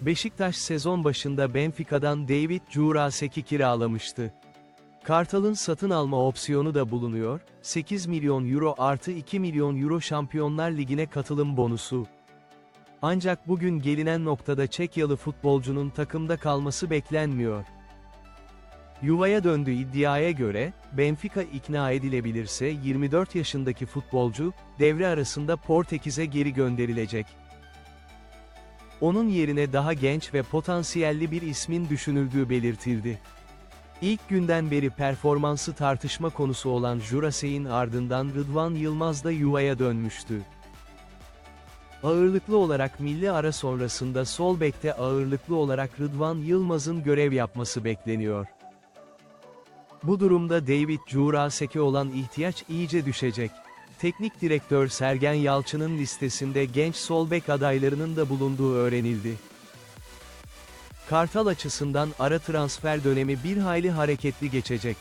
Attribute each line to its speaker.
Speaker 1: Beşiktaş sezon başında Benfica'dan David Jurasek'i kiralamıştı. Kartal'ın satın alma opsiyonu da bulunuyor, 8 milyon euro artı 2 milyon euro Şampiyonlar Ligi'ne katılım bonusu. Ancak bugün gelinen noktada Çekyalı futbolcunun takımda kalması beklenmiyor. Yuvaya döndüğü iddiaya göre, Benfica ikna edilebilirse 24 yaşındaki futbolcu, devre arasında Portekiz'e geri gönderilecek. Onun yerine daha genç ve potansiyelli bir ismin düşünüldüğü belirtildi. İlk günden beri performansı tartışma konusu olan Jurasek'in ardından Rıdvan Yılmaz da yuvaya dönmüştü. Ağırlıklı olarak milli ara sonrasında sol bekte ağırlıklı olarak Rıdvan Yılmaz'ın görev yapması bekleniyor. Bu durumda David Jurasek'e olan ihtiyaç iyice düşecek. Teknik direktör Sergen Yalçın'ın listesinde genç sol bek adaylarının da bulunduğu öğrenildi. Kartal açısından ara transfer dönemi bir hayli hareketli geçecek.